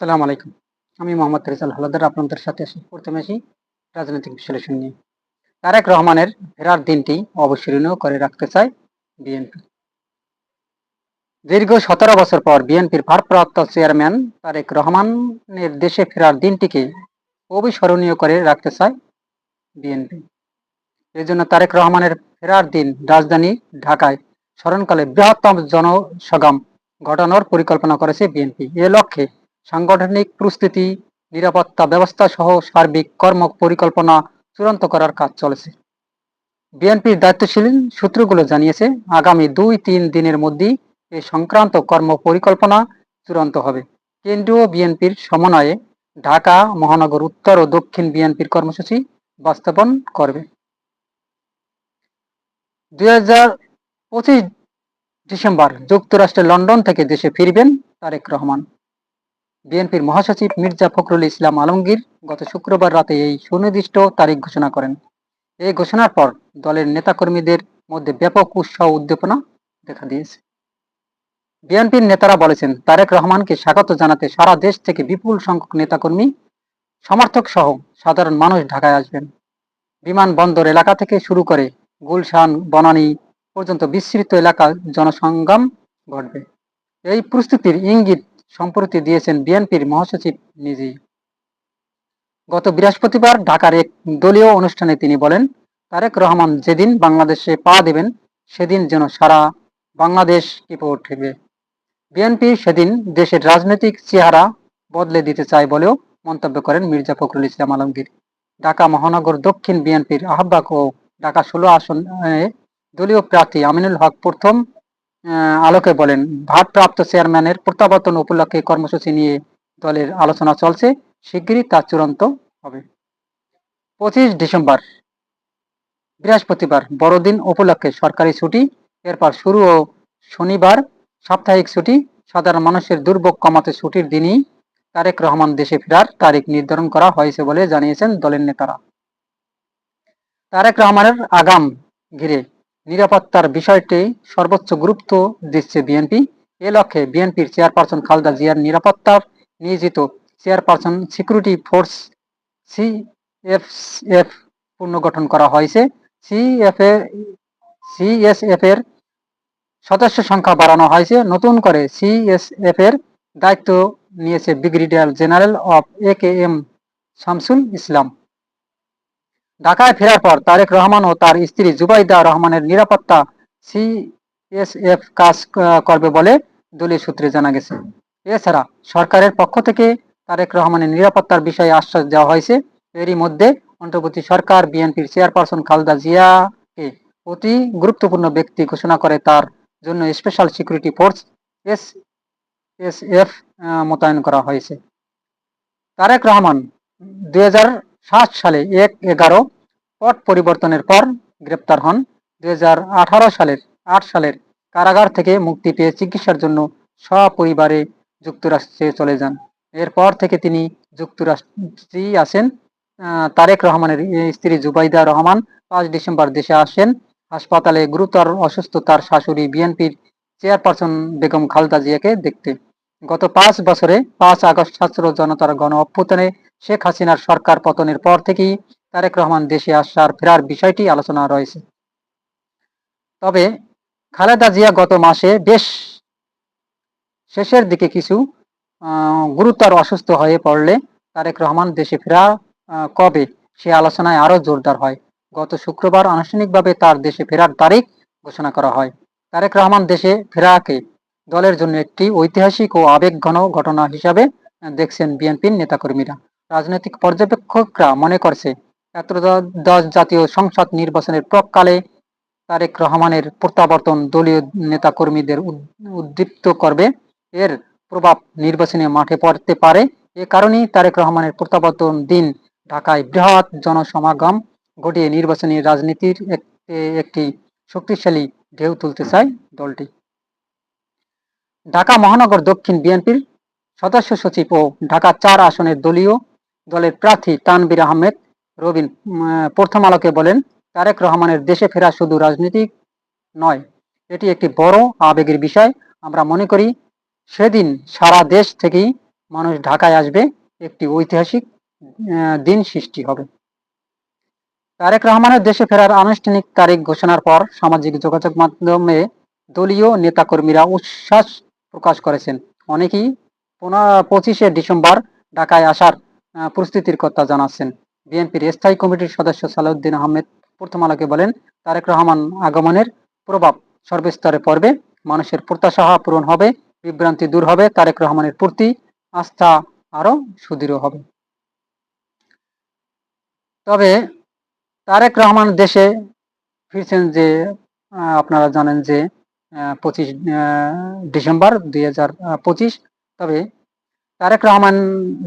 সালাম আলাইকুম। আমি মোহাম্মদ রেজাল হালাদার, আপনাদের সাথে আসি প্রথমে আসি রাজনৈতিক বিশ্লেষণ নিয়ে। তারেক রহমানের ফেরার দিনটি অবসরণীয় করে রাখতে চায় বিএনপি। দীর্ঘ সতেরো বছর পর বিএনপির ভারপ্রাপ্ত চেয়ারম্যান তারেক রহমানের দেশে ফেরার দিনটিকে অবিস্মরণীয় করে রাখতে চায় বিএনপি। এই জন্য তারেক রহমানের ফেরার দিন রাজধানী ঢাকায় স্মরণকালে বৃহত্তম জনসগাম ঘটানোর পরিকল্পনা করেছে বিএনপি। এ লক্ষ্যে সাংগঠনিক প্রস্তুতি, নিরাপত্তা ব্যবস্থা সহ সার্বিক কর্ম পরিকল্পনা চূড়ান্ত করার কাজ চলেছে। বিএনপির দায়িত্বশীল সূত্রগুলো জানিয়েছে, আগামী দুই তিন দিনের মধ্যেই এ সংক্রান্ত কর্ম পরিকল্পনা চূড়ান্ত হবে। কেন্দ্রীয় বিএনপির সমন্বয়ে ঢাকা, মহানগর উত্তর ও দক্ষিণ বিএনপির কর্মসূচি বাস্তবায়ন করবে। দুই হাজার পঁচিশ ডিসেম্বর যুক্তরাষ্ট্রের লন্ডন থেকে দেশে ফিরবেন তারেক রহমান। বিএনপির মহাসচিব মির্জা ফখরুল ইসলাম আলমগীর গত শুক্রবার রাতে এই সুনির্দিষ্ট তারিখ ঘোষণা করেন। এই ঘোষণার পর দলের নেতাকর্মীদের মধ্যে ব্যাপক উৎসাহ উদ্দীপনা দেখা দিয়েছে। বিএনপির নেতারা বলেছেন, তারেক রহমানকে স্বাগত জানাতে সারা দেশ থেকে বিপুল সংখ্যক নেতাকর্মী, সমর্থক সহ সাধারণ মানুষ ঢাকায় আসবেন। বিমানবন্দর এলাকা থেকে শুরু করে গুলশান, বনানী পর্যন্ত বিস্তৃত এলাকা জনসংগ্রাম ঘটবে। এই প্রস্তুতির ইঙ্গিত সম্প্রতি দিয়েছেন বিএনপির মহাসচিব নিজেই গত বৃহস্পতিবার ঢাকার এক দলীয় অনুষ্ঠানে তিনি বলেন, তারেক রহমান যেদিন বাংলাদেশে পা দেবেন, সেদিন যেন সারা বাংলাদেশ কেঁপে উঠবে। বিএনপি সেদিন দেশের রাজনৈতিক চেহারা বদলে দিতে চায় বলেও মন্তব্য করেন মির্জা ফখরুল ইসলাম আলমগীর। ঢাকা মহানগর দক্ষিণ বিএনপির আহ্বায়ক ও ঢাকা ষোলো আসনে দলীয় প্রার্থী আমিনুল হক প্রথম আলোকে বলেন, ভারপ্রাপ্ত চেয়ারম্যানের প্রত্যাবর্তন উপলক্ষে কর্মসূচি নিয়ে দলের আলোচনা চলছে, শিগগিরই তা চূড়ান্ত হবে। পঁচিশ ডিসেম্বর, বৃহস্পতিবার, বড়দিন উপলক্ষে সরকারি ছুটি, এরপর শুরু ও শনিবার, সাপ্তাহিক ছুটি, সাধারণ মানুষের দুর্ভোগ কমাতে ছুটির দিনই তারেক রহমান দেশে ফেরার তারিখ নির্ধারণ করা হয়েছে বলে জানিয়েছেন দলের নেতারা। তারেক রহমানের আগাম ঘিরে নিরাপত্তার বিষয়টি সর্বোচ্চ গুরুত্ব দিচ্ছে বিএনপি। এ লক্ষ্যে বিএনপির চেয়ারপারসন খালদা জিয়ার নিরাপত্তার নিয়োজিত চেয়ারপারসন সিকিউরিটি ফোর্স সিএফএফ পুনর্গঠন করা হয়েছে। সিএফ এ সিএসএফ এর সদস্য সংখ্যা বাড়ানো হয়েছে। নতুন করে সিএসএফ এর দায়িত্ব নিয়েছে brigadier general of A K M Shamsul Islam. ঢাকায় ফেরার পর তারেক রহমান ও তার স্ত্রী জুবাইদা রহমানের নিরাপত্তা সিএসএফ কাজ করবে বলে দলীয় সূত্রে জানা গেছে। এছাড়া সরকারের পক্ষ থেকে তারেক রহমানের নিরাপত্তার বিষয়ে আশ্বাস দেওয়া হয়েছে। এরই মধ্যে অন্তর্বর্তী সরকার, বিএনপির চেয়ারপারসন খালদা জিয়াকে অতি গুরুত্বপূর্ণ ব্যক্তি ঘোষণা করে তার জন্য special security force S S F মোতায়েন করা হয়েছে। তারেক রহমান দু হাজার সালে এক এগারো পট পরিবর্তনের পর গ্রেপ্তার হন। দু হাজার আঠারো সালের আট সালের কারাগার থেকে মুক্তি পেয়ে চিকিৎসার জন্য সপরিবারে যুক্তরাষ্ট্রে চলে যান। এরপর থেকে তিনি যুক্তরাষ্ট্রেই আসেন তারেক রহমানের স্ত্রী জুবাইদা রহমান পাঁচ ডিসেম্বর দেশে আসেন। হাসপাতালে গুরুতর অসুস্থ তার শাশুড়ি বিএনপির চেয়ারপারসন বেগম খালদা জিয়াকে দেখতে। গত পাঁচ বছরে পাঁচ আগস্ট ছাত্র জনতার গণ অভ্যুত্থানে শেখ হাসিনার সরকার পতনের পর থেকেই তারেক রহমান দেশে আসার ফেরার বিষয়টি আলোচনা রয়েছে। তবে খালেদা জিয়া গত মাসে বেশ শেষের দিকে কিছু গুরুতর অসুস্থ হয়ে পড়লে তারেক রহমান দেশে ফেরা কবে? সে আলোচনায় আরও জোরদার হয়। গত শুক্রবার আনুষ্ঠানিকভাবে তার দেশে ফেরার তারিখ ঘোষণা করা হয়। তারেক রহমান দেশে ফেরাকে দলের জন্য একটি ঐতিহাসিক ও আবেগঘন ঘটনা হিসাবে দেখছেন বিএনপির নেতাকর্মীরা। রাজনৈতিক পর্যবেক্ষকরা মনে করছে দশ জাতীয় সংসদ নির্বাচনের প্রকালে তারেক রহমানের প্রত্যাবর্তন দলীয় নেতাকর্মীদের উদ্দীপ্ত করবে। এর প্রভাব নির্বাচনে মাঠে পড়তে পারে। এ কারণেই তারেক রহমানের প্রত্যাবর্তন দিন ঢাকায় বৃহৎ জনসমাগম ঘটিয়ে নির্বাচনী রাজনীতির একটি শক্তিশালী ঢেউ তুলতে চায় দলটি। ঢাকা মহানগর দক্ষিণ বিএনপির সদস্য সচিব ও ঢাকা চার আসনের দলীয় দলের প্রার্থী তানবির আহমেদ, রবিন প্রথম আলোকে বলেন, তারেক রহমানের দেশে ফেরা শুধু রাজনৈতিক নয়, এটি একটি বড় আবেগের বিষয়। আমরা মনে করি, সেদিন সারা দেশ থেকেই মানুষ ঢাকায় আসবে, একটি ঐতিহাসিক দিন সৃষ্টি হবে। তারেক রহমানের দেশে ফেরার আনুষ্ঠানিক তারিখ ঘোষণার পর সামাজিক যোগাযোগ মাধ্যমে দলীয় নেতাকর্মীরা উচ্ছ্বাস প্রকাশ করেছেন। অনেকেই পঁচিশে ডিসেম্বর ঢাকায় আসার প্রস্তুতির কথা জানাচ্ছেন। বিএনপির স্থায়ী কমিটির সদস্য সালাউদ্দিন আহমেদ প্রথম আলোকে বলেন, তারেক রহমান আগমনের প্রভাব সর্বস্তরে পড়বে, মানুষের প্রত্যাশা পূরণ হবে, বিভ্রান্তি দূর হবে, তারেক রহমানের প্রতি আস্থা আরও সুদৃঢ় হবে। তবে তারেক রহমান দেশে ফিরছেন যে আপনারা জানেন যে পঁচিশ ডিসেম্বর দুই হাজার পঁচিশ, তবে তারেক রহমান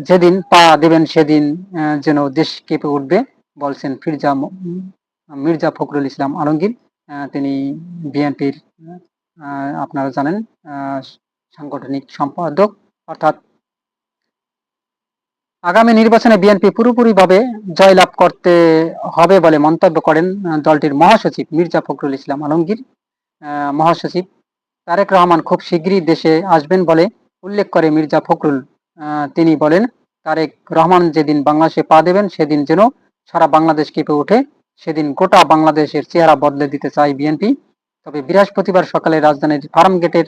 যেদিন পা দেবেন, সেদিন যেন দেশ কেঁপে উঠবে বলছেন ফিরজা মির্জা ফখরুল ইসলাম আলমগীর। তিনি বিএনপির আপনারা জানেন সাংগঠনিক সম্পাদক। অর্থাৎ আগামী নির্বাচনে বিএনপি পুরোপুরিভাবে জয়লাভ করতে হবে বলে মন্তব্য করেন দলটির মহাসচিব মির্জা ফখরুল ইসলাম আলমগীর। মহাসচিব তারেক রহমান খুব শীঘ্রই দেশে আসবেন বলে উল্লেখ করে মির্জা ফখরুল তিনি বলেন, তারেক রহমান যেদিন বাংলাদেশে পা দেবেন, সেদিন যেন সারা বাংলাদেশ কেঁপে ওঠে। সেদিন গোটা বাংলাদেশের চেহারা বদলে দিতে চায় বিএনপি। তবে বৃহস্পতিবার সকালে রাজধানীর ফার্ম গেটের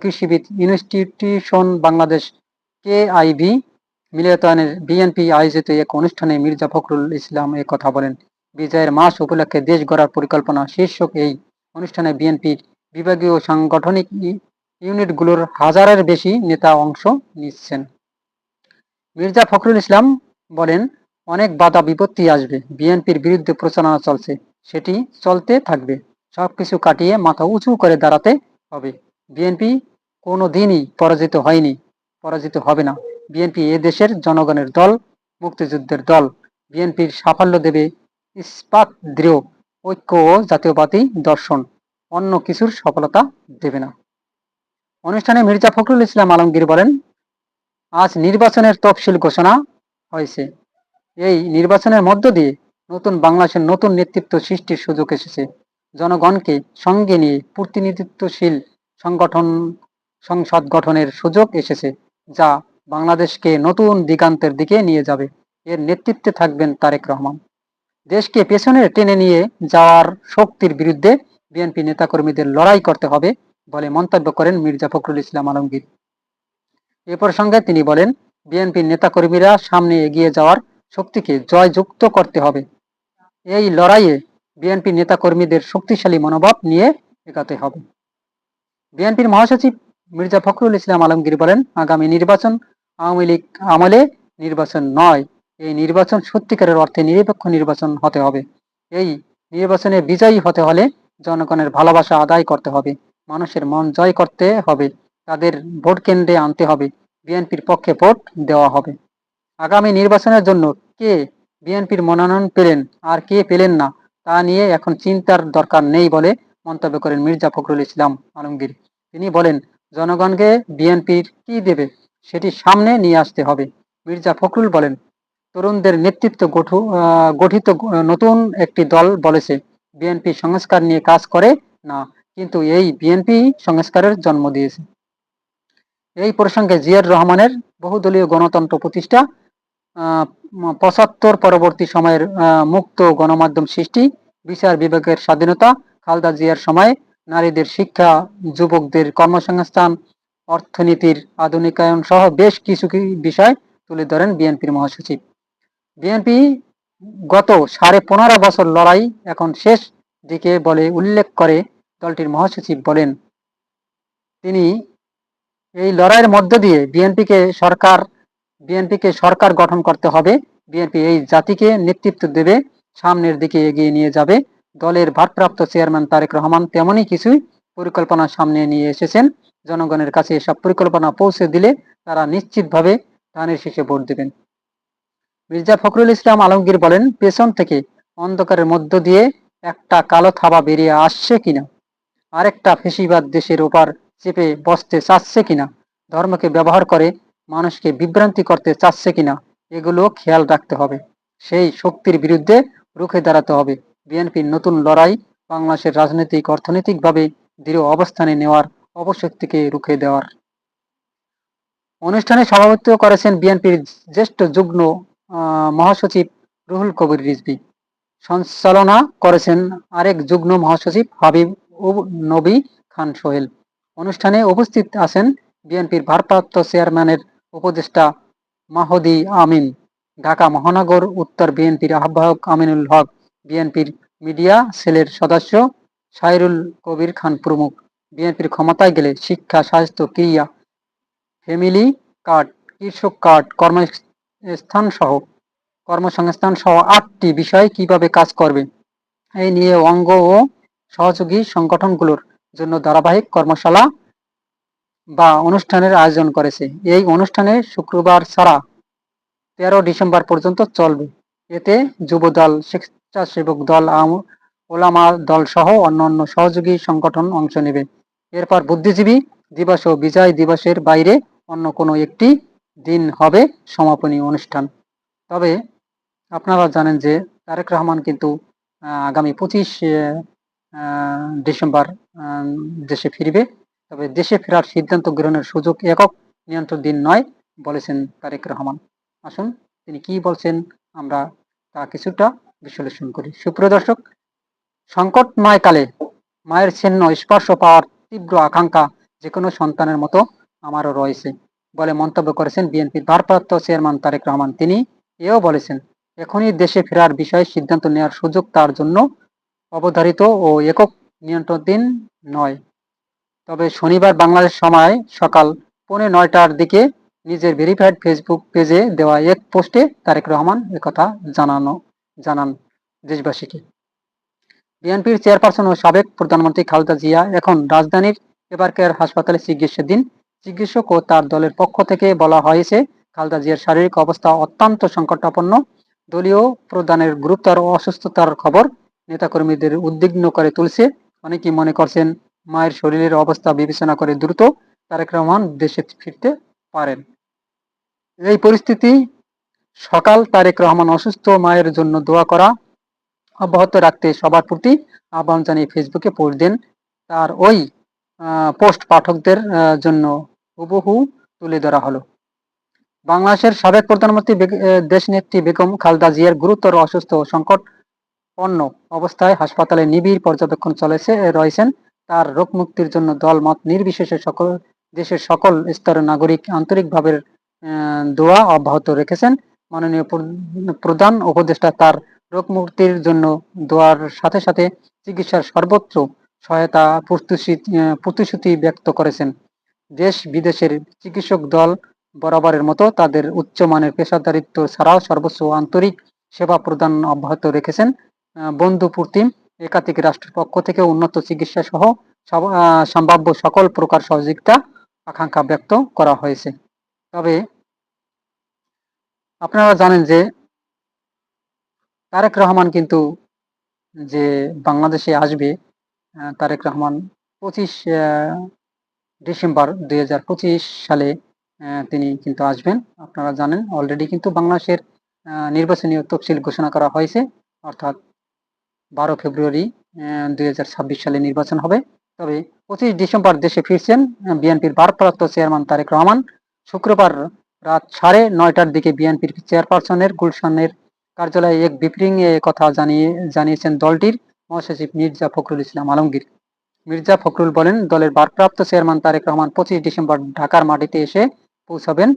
কৃষিবিদ institution Bangladesh K I B মিলিয়তায়নের BNP আয়োজিত এক অনুষ্ঠানে মির্জা ফখরুল ইসলাম এ কথা বলেন। বিজয়ের মাস উপলক্ষে দেশ গড়ার পরিকল্পনা শীর্ষক এই অনুষ্ঠানে বিএনপির বিভাগীয় সাংগঠনিক ইউনিটগুলোর হাজারের বেশি নেতা অংশ নিচ্ছেন। মির্জা ফখরুল ইসলাম বলেন, অনেক বাধা বিপত্তি আসবে, বিএনপির বিরুদ্ধে প্রচারণা চলছে, সেটি চলতে থাকবে, সবকিছু কাটিয়ে মাথা উঁচু করে দাঁড়াতে হবে। বিএনপি কোনো দিনই পরাজিত হয়নি, পরাজিত হবে না। বিএনপি এ দেশের জনগণের দল, মুক্তিযুদ্ধের দল। বিএনপির সাফল্য দেবে ইস্পাত দৃঢ়, ঐক্য ও জাতীয়বাদী দর্শন, অন্য কিছুর সফলতা দেবে না। অনুষ্ঠানে মির্জা ফখরুল ইসলাম আলমগীর বলেন আজ নির্বাচনের তফসিল ঘোষণা হয়েছে। এই নির্বাচনের মধ্য দিয়ে নতুন বাংলাদেশের নতুন নেতৃত্ব সৃষ্টির সুযোগ এসেছে। জনগণকে সঙ্গে নিয়ে প্রতিনিধিত্বশীল সংগঠন, সংসদ গঠনের সুযোগ এসেছে, যা বাংলাদেশকে নতুন দিগান্তের দিকে নিয়ে যাবে। এর নেতৃত্বে থাকবেন তারেক রহমান। দেশকে পেছনে টেনে নিয়ে যাওয়ার শক্তির বিরুদ্ধে বিএনপি নেতাকর্মীদের লড়াই করতে হবে বলে মন্তব্য করেন মির্জা ফখরুল ইসলাম আলমগীর। এ প্রসঙ্গে তিনি বলেন, বিএনপির নেতাকর্মীরা সামনে এগিয়ে যাওয়ার শক্তিকে জয়যুক্ত করতে হবে। এই লড়াইয়ে বিএনপি নেতাকর্মীদের শক্তিশালী মনোভাব নিয়ে এগাতে হবে। বিএনপির মহাসচিব মির্জা ফখরুল ইসলাম আলমগীর বলেন, আগামী নির্বাচন আওয়ামী লীগ আমলে নির্বাচন নয়, এই নির্বাচন সত্যিকারের অর্থে নিরপেক্ষ নির্বাচন হতে হবে। এই নির্বাচনে বিজয়ী হতে হলে জনগণের ভালোবাসা আদায় করতে হবে, মানুষের মন জয় করতে হবে। তাদের ভোট কেন্দ্রে আনতে হবে। বিএনপির পক্ষে ভোট দেওয়া হবে। আগামী নির্বাচনের জন্য কে বিএনপির মনোনয়ন পেলেন আর কে পেলেন না, তা নিয়ে এখন চিন্তার দরকার নেই বলে মন্তব্য করেন মির্জা ফখরুল ইসলাম আলমগীর। তিনি বলেন, জনগণকে বিএনপির কি দেবে সেটি সামনে নিয়ে আসতে হবে। মির্জা ফখরুল বলেন, তরুণদের নেতৃত্ব গঠিত নতুন একটি দল বলেছে, বিএনপি সংস্কার নিয়ে কাজ করে না, কিন্তু এই বিএনপি সংস্কারের জন্ম দিয়েছে। এই প্রসঙ্গে জিয়ার রহমানের বহুদলীয় গণতন্ত্র প্রতিষ্ঠা পঁচাত্তর পরবর্তী সময়ের মুক্ত গণমাধ্যম সৃষ্টি, বিচার বিভাগের স্বাধীনতা, খালদা জিয়ার সময় নারীদের শিক্ষা, যুবকদের কর্মসংস্থান, অর্থনীতির আধুনিকায়ন সহ বেশ কিছু বিষয় তুলে ধরেন বিএনপির মহাসচিব। বিএনপি গত সাড়ে পনেরো বছর লড়াই এখন শেষ দিকে বলে উল্লেখ করে দলটির মহাসচিব বলেন, তিনি এই লড়াইয়ের মধ্য দিয়ে বিএনপিকে সরকার বিএনপিকে সরকার গঠন করতে হবে। বিএনপি এই জাতিকে নেতৃত্ব দেবে, সামনের দিকে এগিয়ে নিয়ে যাবে। দলের ভারপ্রাপ্ত চেয়ারম্যান তারেক রহমান তেমনই কিছুই পরিকল্পনা সামনে নিয়ে এসেছেন। জনগণের কাছে এসব পরিকল্পনা পৌঁছে দিলে তারা নিশ্চিতভাবে ধানের শীষে ভোট দেবেন। মির্জা ফখরুল ইসলাম আলমগীর বলেন, পেছন থেকে অন্ধকারের মধ্য দিয়ে একটা কালো থাবা বেরিয়ে আসছে কিনা? আরেকটা ফেসিবাদ দেশের ওপর চেপে বসতে চাচ্ছে কিনা? ধর্মকে ব্যবহার করে মানুষকে বিভ্রান্তি করতে চাচ্ছে কিনা? এগুলো খেয়াল রাখতে হবে। সেই শক্তির বিরুদ্ধে রুখে দাঁড়াতে হবে। বিএনপির নতুন লড়াই বাংলাদেশের রাজনৈতিক, অর্থনৈতিকভাবে দৃঢ় অবস্থানে নেওয়ার অপশক্তিকে রুখে দেওয়ার। অনুষ্ঠানে সভাপতিত্ব করেছেন বিএনপির জ্যেষ্ঠ যুগ্ম মহাসচিব রুহুল কবির রিজভী। সঞ্চালনা করেছেন আরেক যুগ্ম মহাসচিব হাবিব নবী খান সোহেল। অনুষ্ঠানে উপস্থিত আছেন বিএনপির ভারপ্রাপ্ত চেয়ারম্যানের উপদেষ্টা মাহদি আমিন, ঢাকা মহানগর উত্তর বিএনপির আহ্বায়ক আমিনুল হক, বিএনপির মিডিয়া সেলের সদস্য সাইরুল কবির খান প্রমুখ। বিএনপির ক্ষমতায় গেলে শিক্ষা, স্বাস্থ্য, ক্রিয়া, ফ্যামিলি কার্ড, কৃষক কার্ড, কর্মস্থান সহ, কর্মসংস্থান সহ আটটি বিষয় কীভাবে কাজ করবে? এই নিয়ে অঙ্গ ও সহযোগী সংগঠনগুলোর জন্য ধারাবাহিক কর্মশালা বা অনুষ্ঠানের আয়োজন করেছে। এই অনুষ্ঠানে শুক্রবার ছাড়া তেরো ডিসেম্বর পর্যন্ত চলবে। এতে যুবদল, স্বেচ্ছাসেবক দল ওলামা দল সহ অন্যান্য সহযোগী সংগঠন অংশ নেবে। এরপর বুদ্ধিজীবী দিবস ও বিজয় দিবসের বাইরে অন্য কোনো একটি দিন হবে সমাপনী অনুষ্ঠান। তবে আপনারা জানেন যে তারেক রহমান কিন্তু আগামী পঁচিশ ডিসেম্বর দেশে ফিরবে। তবে দেশে ফেরার সিদ্ধান্ত গ্রহণের সুযোগ একক, নিয়ন্ত্রণ দিন নয়, বলেছেন তারেক রহমান। আসুন, তিনি কি বলছেন, আমরা তা কিছুটা বিশ্লেষণ করি। সুপ্রিয় দর্শক সংকটময় কালে মায়ের ছিন্ন, স্পর্শ পাওয়ার তীব্র আকাঙ্ক্ষা যে কোনো সন্তানের মতো আমারও রয়েছে বলে মন্তব্য করেছেন বিএনপির ভারপ্রাপ্ত চেয়ারম্যান তারেক রহমান। তিনি এও বলেছেন, এখনই দেশে ফেরার বিষয়ে সিদ্ধান্ত নেওয়ার সুযোগ তার জন্য অবধারিত ও একক নিয়ন্ত্রণ দিন নয়। তবে শনিবার বাংলাদেশ সময় সকাল পৌনে নয়টার দিকে নিজের ভেরিফাইড ফেসবুক পেজে দেওয়া এক পোস্টে তারেক রহমান একথা জানানো, জানান দেশবাসীকে। বিএনপির চেয়ারপারসন ও সাবেক প্রধানমন্ত্রী খালেদা জিয়া এখন রাজধানীর এবারকেয়ার হাসপাতালে চিকিৎসাধীন চিকিৎসক ও তার দলের পক্ষ থেকে বলা হয়েছে, খালেদা জিয়ার শারীরিক অবস্থা অত্যন্ত সংকটাপন্ন দলীয় প্রধানের গুরুতর অসুস্থতার খবর নেতাকর্মীদের উদ্বিগ্ন করে তুলছে। অনেকেই মনে করছেন মায়ের শরীরের অবস্থা বিবেচনা করে দ্রুত তারেক রহমান দেশে ফিরতে পারেন। এই পরিস্থিতি সকাল তারেক রহমান অসুস্থ মায়ের জন্য দোয়া করা অব্যাহত রাখতে সবার প্রতি আহ্বান জানিয়ে ফেসবুকে পোস্ট দেন তার ওই পোস্ট পাঠকদের জন্য হুবহু তুলে ধরা হলো। বাংলাদেশের সাবেক প্রধানমন্ত্রী আহ, দেশনেত্রী বেগম খালদা জিয়ার গুরুতর অসুস্থ ও সংকটপন্ন অবস্থায় হাসপাতালে নিবিড় পর্যবেক্ষণ চলেছে, রয়েছেন তার রোগ মুক্তির জন্য দল মত নির্বিশেষে সকল দেশের সকল স্তরের নাগরিক আন্তরিকভাবে দোয়া অব্যাহত রেখেছেন। মাননীয় প্রধান উপদেষ্টা তার রোগ মুক্তির জন্য দোয়ার সাথে সাথে চিকিৎসার সর্বোচ্চ সহায়তা প্রতিশ্রুতি ব্যক্ত করেছেন। দেশ বিদেশের চিকিৎসক দল বরাবরের মতো তাদের উচ্চমানের পেশাদারিত্ব ছাড়াও সর্বোচ্চ আন্তরিক সেবা প্রদান অব্যাহত রেখেছেন। বন্ধু একাধিক রাষ্ট্রের পক্ষ থেকে উন্নত চিকিৎসা সহ সম্ভাব্য সকল প্রকার সহযোগিতা আকাঙ্ক্ষা ব্যক্ত করা হয়েছে। তবে আপনারা জানেন যে তারেক রহমান কিন্তু যে বাংলাদেশে আসবে তারেক রহমান পঁচিশ ডিসেম্বর দুই হাজার পঁচিশ সালে তিনি কিন্তু আসবেন। আপনারা জানেন অলরেডি কিন্তু বাংলাদেশের আহ, নির্বাচনীয় তফসিল ঘোষণা করা হয়েছে অর্থাৎ বারো ফেব্রুয়ারি দুই হাজার ছাব্বিশ সালে নির্বাচন হবে। তবে পঁচিশ ডিসেম্বর দেশে ফিরছেন বিএনপির ভারপ্রাপ্ত চেয়ারম্যান তারেক রহমান। শুক্রবার রাত সাড়ে নয়টার দিকে বিএনপির চেয়ারপারসনের গুলশানের কার্যালয়ে এক ব্রিফিং এ কথা জানিয়ে, জানিয়েছেন দলটির মহাসচিব মির্জা ফখরুল ইসলাম আলমগীর। মির্জা ফখরুল বলেন, দলের ভারপ্রাপ্ত চেয়ারম্যান তারেক রহমান পঁচিশ ডিসেম্বর ঢাকার মাটিতে এসে পৌঁছাবেন।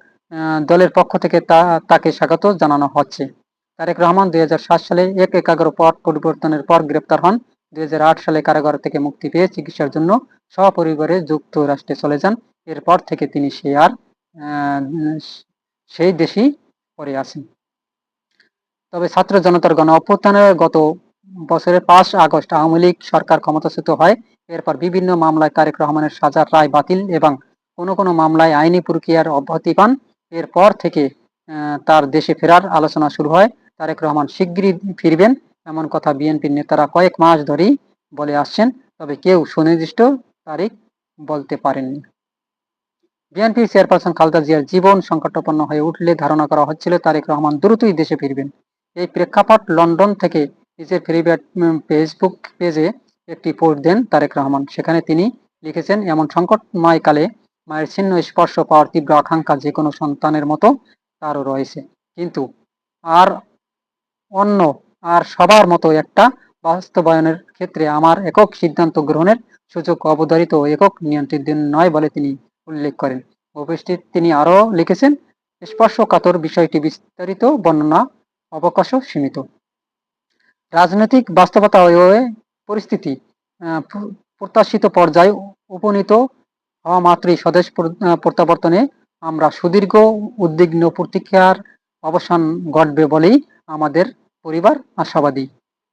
দলের পক্ষ থেকে তাকে স্বাগত জানানো হচ্ছে। তারেক রহমান দুই হাজার সাত সালে এক একাগ্র পথ পরিবর্তনের পর গ্রেপ্তার হন। দুই হাজার আট সালে কারাগার থেকে মুক্তি পেয়ে চিকিৎসার জন্য সপরিবারে যুক্তরাষ্ট্রে চলে যান। এরপর থেকে তিনি সে আর সেই দেশেই পড়ে আছেন। তবে ছাত্র জনতার গণ অভ্যুত্থানের গত বছরের পাঁচ আগস্ট আওয়ামী লীগ সরকার ক্ষমতাচ্যুত হয়। এরপর বিভিন্ন মামলায় তারেক রহমানের সাজার রায় বাতিল এবং কোনো কোনো মামলায় আইনি প্রক্রিয়ার অব্যাহতি পান। এরপর থেকে তার দেশে ফেরার আলোচনা শুরু হয়। তারেক রহমান শিগগিরই ফিরবেন। এমন কথা বিএনপির নেতারা কয়েক মাস ধরেই বলে আসছেন, তবে কেউ সুনির্দিষ্ট তারিখ বলতে পারেননি। বিএনপির চেয়ারপারসন খালেদা জিয়ার জীবন সংকটাপন্ন হয়ে উঠলে ধারণা করা হচ্ছিল, তারেক রহমান দ্রুতই দেশে ফিরবেন। এই প্রেক্ষাপট লন্ডন থেকে নিজের ফেরিবেট ফেসবুক পেজে একটি পোস্ট দেন তারেক রহমান। সেখানে তিনি লিখেছেন, এমন সংকটময় কালে মায়ের ছিন্ন স্পর্শ পাওয়ার তীব্র আকাঙ্ক্ষা যে কোনো সন্তানের মতো তারও রয়েছে। কিন্তু আর অন্য আর সবার মতো একটা বাস্তবায়নের ক্ষেত্রে আমার একক সিদ্ধান্ত গ্রহণের সুযোগ অবধারিত একক নিয়ন্ত্রিত নয় বলে তিনি উল্লেখ করেন। উপস্থিত তিনি আরও লিখেছেন, স্পর্শকাতর বিষয়টি বিস্তারিত বর্ণনা, অবকাশও সীমিত। রাজনৈতিক বাস্তবতা পরিস্থিতি প্রত্যাশিত পর্যায়ে উপনীত হওয়া মাত্রই স্বদেশ প্র- প্রত্যাবর্তনে আমরা সুদীর্ঘ উদ্বিগ্ন প্রতিক্রিয়ার অবসান ঘটবে বলেই আমাদের পরিবার আশাবাদী।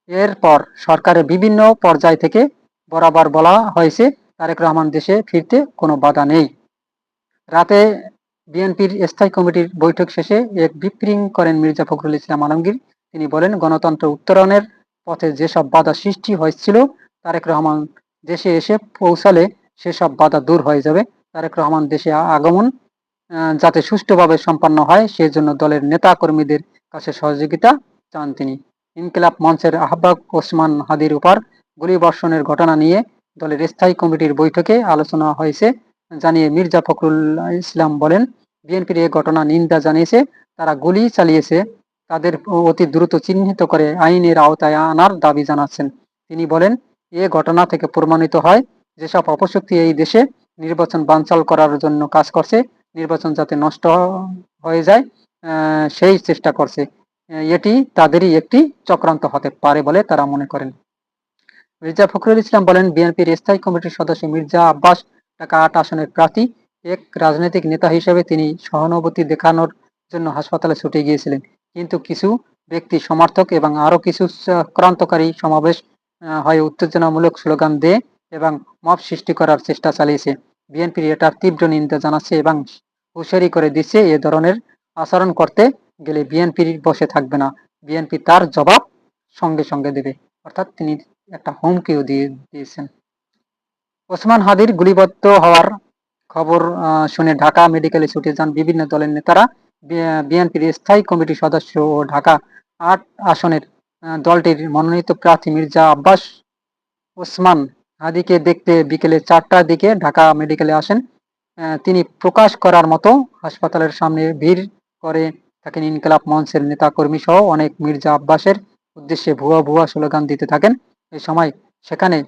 এরপর সরকারের বিভিন্ন পর্যায় থেকে বরাবর বলা হয়েছে, তারেক রহমান দেশে ফিরতে কোনো বাধা নেই। রাতে বিএনপির স্থায়ী কমিটির বৈঠক শেষে এক বিপ্রিং করেন মির্জা ফখরুল ইসলাম আলমগীর। তিনি বলেন, গণতন্ত্র উত্তরণের পথে যেসব বাধা সৃষ্টি হয়েছিল, তারেক রহমান দেশে এসে পৌঁছালে সেসব বাধা দূর হয়ে যাবে। তারেক রহমান দেশে আগমন যাতে সুষ্ঠুভাবে সম্পন্ন হয়, সেজন্য দলের নেতা কর্মীদের কাছে সহযোগিতা চান তিনি ইনকিলাব মঞ্চের আহ্বায়ক ওসমান হাদির উপর গুলিবর্ষণের ঘটনা নিয়ে দলের স্থায়ী কমিটির বৈঠকে আলোচনা হয়েছে জানিয়ে মির্জা ফখরুল ইসলাম বলেন, বিএনপির এই ঘটনা নিন্দা জানিয়েছে, তারা গুলি চালিয়েছে, তাদের অতি দ্রুত চিহ্নিত করে আইনের আওতায় আনার দাবি জানাচ্ছেন। তিনি বলেন, এ ঘটনা থেকে প্রমাণিত হয়, যেসব অপশক্তি এই দেশে নির্বাচন বানচাল করার জন্য কাজ করছে, নির্বাচন যাতে নষ্ট হয়ে যায় সেই চেষ্টা করছে। এটি তাদেরই একটি চক্রান্ত হতে পারে বলে তারা মনে করেন। মির্জা ফখরুল ইসলাম বলেন, বিএনপির স্থায়ী কমিটির সদস্য মির্জা আব্বাস ঢাকা আট আসনের প্রার্থী। এক রাজনৈতিক নেতা হিসেবে তিনি সহানুভূতি দেখানোর জন্য হাসপাতালে ছুটে গিয়েছিলেন। কিন্তু কিছু ব্যক্তি সমর্থক এবং আরও কিছু ক্রান্তকারী সমাবেশ হয়ে উত্তেজনামূলক স্লোগান দিয়ে এবং মব সৃষ্টি করার চেষ্টা চালিয়েছে। বিএনপির এটার তীব্র নিন্দা জানাচ্ছে এবং হুঁশিয়ারি করে দিচ্ছে এ ধরনের আচরণ করতে গেলে বিএনপির বসে থাকবে না। বিএনপি তার জবাব সঙ্গে সঙ্গে দেবে। অর্থাৎ তিনি একটা হুমকিও দিয়ে দিয়েছেন। ওসমান হাদির গুলিবদ্ধ হওয়ার খবর শুনে ঢাকা মেডিকেলে ছুটে যান বিভিন্ন দলের নেতারা। বিএনপির স্থায়ী কমিটির সদস্য ও ঢাকা আট আসনের দলটির মনোনীত প্রার্থী মির্জা আব্বাস ওসমান হাদিকে দেখতে বিকেলে চারটার দিকে ঢাকা মেডিকেলে আসেন। তিনি প্রকাশ করার মতো হাসপাতালের সামনে ভিড় করে থাকেন ইনকলাব মঞ্চের নেতা কর্মী সহ অনেক মির্জা আব্বাসের উদ্দেশ্যে ভুয়া ভুয়া স্লোগান দিতে থাকেন। এই সময় সেখানে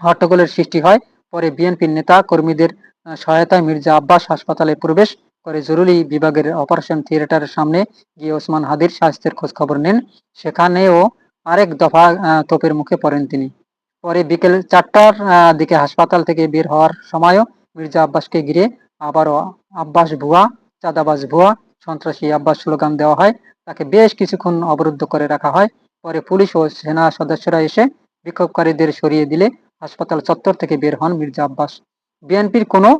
হট্টগোলের সৃষ্টি হয়। পরে বিএনপির নেতা কর্মীদের সহায়তায় মির্জা আব্বাস হাসপাতালে প্রবেশ করে জরুরি বিভাগের অপারেশন থিয়েটারের সামনে গিয়ে ওসমান হাদির স্বাস্থ্যের খোঁজ খবর নেন। সেখানেও আরেক দফা তোপের মুখে পড়েন তিনি। পরে বিকেল চারটার দিকে হাসপাতাল থেকে বের হওয়ার সময়ও মির্জা আব্বাসকে ঘিরে আবারও আব্বাস ভুয়া, চাঁদাবাজ ভুয়া সন্ত্রাসী আব্বাস স্লোগান দেওয়া হয়। তাকে বেশ কিছুক্ষণ অবরুদ্ধ করে রাখা হয়। পরে পুলিশ ও সেনা সদস্যরা এসে বিক্ষোভকারীদের সরিয়ে দিলে হাসপাতাল চত্বর থেকে বের হন মির্জা আব্বাস। বিএনপির কোনো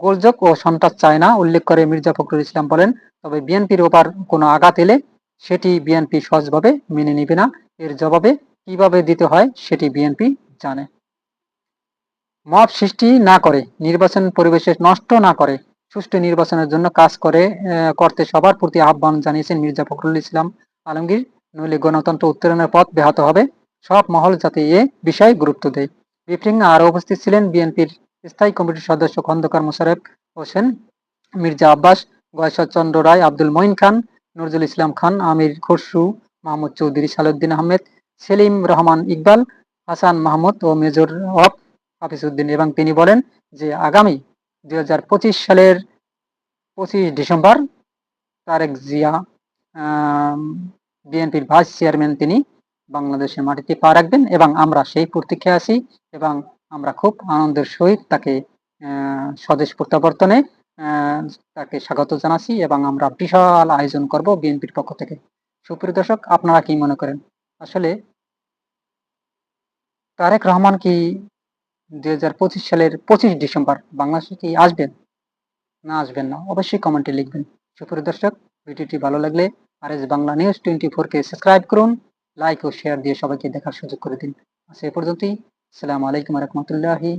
গোলযোগ ও সন্ত্রাস চায় না, উল্লেখ করে মির্জা ফখরুল ইসলাম বলেন, তবে বিএনপির ওপার কোনো আঘাত এলে সেটি বিএনপি সহজভাবে মেনে নিবে না। এর জবাবে কীভাবে দিতে হয় সেটি বিএনপি জানে। মব সৃষ্টি না করে, নির্বাচন পরিবেশ নষ্ট না করে সুষ্ঠু নির্বাচনের জন্য কাজ করে করতে সবার প্রতি আহ্বান জানিয়েছেন মির্জা ফখরুল ইসলাম আলমগীর। নইলে গণতন্ত্র উত্তরণের পথ ব্যাহত হবে। সব মহল যাতে এ বিষয়ে গুরুত্ব দেয়। ব্রিফিং আরও উপস্থিত ছিলেন বিএনপির স্থায়ী কমিটির সদস্য খন্দকার মোশারেফ হোসেন, মির্জা আব্বাস গয়েশ্বরচন্দ্র রায়, আব্দুল মঈন খান, নজরুল ইসলাম খান, আমির খসরু, মাহমুদ চৌধুরী সালুদ্দিন আহমেদ, সেলিম রহমান ইকবাল, হাসান মাহমুদ ও মেজর অফ হাফিজউদ্দিন। এবং তিনি বলেন যে আগামী দু হাজার পঁচিশ সালের পঁচিশ ডিসেম্বর তারেক জিয়া বিএনপির ভাইস চেয়ারম্যান তিনি বাংলাদেশের মাটিতে পা রাখবেন এবং আমরা সেই প্রতীক্ষায় আছি এবং আমরা খুব আনন্দের সহিত তাকে স্বদেশ প্রত্যাবর্তনে তাকে স্বাগত জানাচ্ছি এবং আমরা বিশাল আয়োজন করব বিএনপির পক্ষ থেকে। সুপ্রিয় দর্শক, আপনারা কি মনে করেন? আসলে তারেক রহমান কি দুই হাজার পঁচিশ সালের পঁচিশ ডিসেম্বর বাংলাদেশে কি আসবেন? না আসবেন না। অবশ্যই কমেন্টে লিখবেন। সুপ্রিয় দর্শক, ভিডিওটি ভালো লাগলে R S Bangla news twenty ফোরকে সাবস্ক্রাইব করুন, লাইক ও শেয়ার দিয়ে সবাইকে দেখার সুযোগ করে দিন। আচ্ছা এ পর্যন্তই। আসসালামু আলাইকুম রহমতুল্লাহি